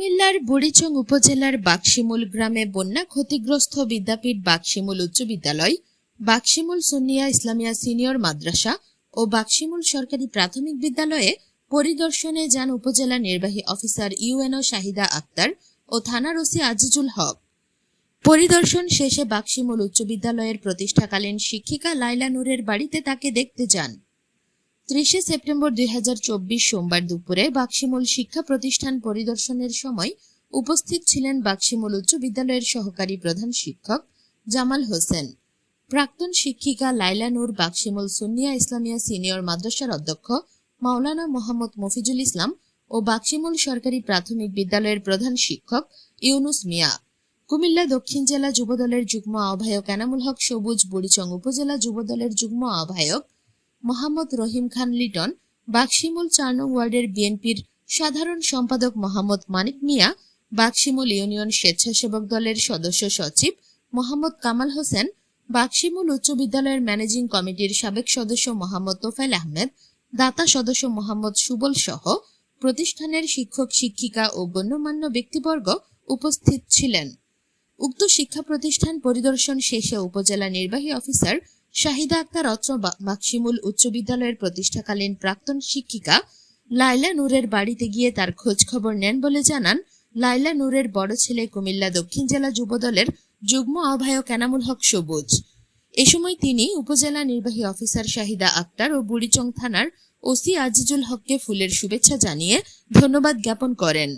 কুমিল্লার বুড়িচং উপজেলার বাক্সিমূল গ্রামে বন্যা ক্ষতিগ্রস্ত বিদ্যাপীঠ বাক্সিমূল উচ্চ বিদ্যালয়, বাক্সিমূল সুন্নিয়া ইসলামিয়া সিনিয়র মাদ্রাসা ও বাক্সিমূল সরকারি প্রাথমিক বিদ্যালয়ে পরিদর্শনে যান উপজেলা নির্বাহী officer U N O Shahida Akhtar ও থানার ওসি আজিজুল হক। পরিদর্শন শেষে বাক্সিমূল উচ্চ বিদ্যালয়ের প্রতিষ্ঠাকালীন শিক্ষিকা লাইলা নূরের বাড়িতে তাকে দেখতে যান। ত্রিশে সেপ্টেম্বর দুই হাজার চব্বিশ সোমবার দুপুরে বাক্সিমূল শিক্ষা প্রতিষ্ঠান পরিদর্শনের সময় উপস্থিত ছিলেন বাক্সিমূল উচ্চ বিদ্যালয়ের সহকারী প্রধান শিক্ষক জামাল হোসেন। প্রাক্তন শিক্ষিকা লাইলা নূর, বাক্সিমুল সুন্নিয়া ইসলামিয়া সিনিয়র মাদ্রাসার অধ্যক্ষ মাওলানা মোহাম্মদ মফিজুল ইসলাম ও বাক্সিমুল সরকারি প্রাথমিক বিদ্যালয়ের প্রধান শিক্ষক ইউনুস মিয়া। কুমিল্লা দক্ষিণ জেলা যুবদলের যুগ্ম আহ্বায়ক এনামুল হক সবুজ, বুড়িচং উপজেলা যুবদলের যুগ্ম আহ্বায়ক মোহাম্মদ রহিম খান লিটন বাক্সিমুল চার নং ওয়ার্ডের বিএনপির সাধারণ সম্পাদক মোহাম্মদ মানিক মিয়া বাক্সিমুল ইউনিয়ন স্বেচ্ছাসেবক দলের সদস্য সচিব মোহাম্মদ কামাল হোসেন বাক্সিমুল উচ্চ বিদ্যালয়ের ম্যানেজিং কমিটির সাবেক সদস্য মোহাম্মদ তোফাইল আহমেদ, দাতা সদস্য মোহাম্মদ সুবল সহ প্রতিষ্ঠানের শিক্ষক, শিক্ষিকা ও গণ্যমান্য ব্যক্তিবর্গ উপস্থিত ছিলেন। উক্ত শিক্ষা প্রতিষ্ঠান পরিদর্শন শেষে উপজেলা নির্বাহী অফিসার শাহিদা আক্তার অত্র বাক্সিমুল উচ্চ বিদ্যালয়ের প্রতিষ্ঠাকালীন প্রাক্তন শিক্ষিকা লাইলা নূরের বাড়িতে গিয়ে তার খোঁজ খবর নেন বলে জানান লাইলা নূরের বড় ছেলে কুমিল্লা দক্ষিণ জেলা যুবদলের যুগ্ম আহ্বায়ক এনামুল হক সবুজ। এ সময় তিনি উপজেলা নির্বাহী অফিসার শাহিদা আক্তার ও বুড়িচং থানার ওসি আজিজুল হককে ফুলের শুভেচ্ছা জানিয়ে ধন্যবাদ জ্ঞাপন করেন।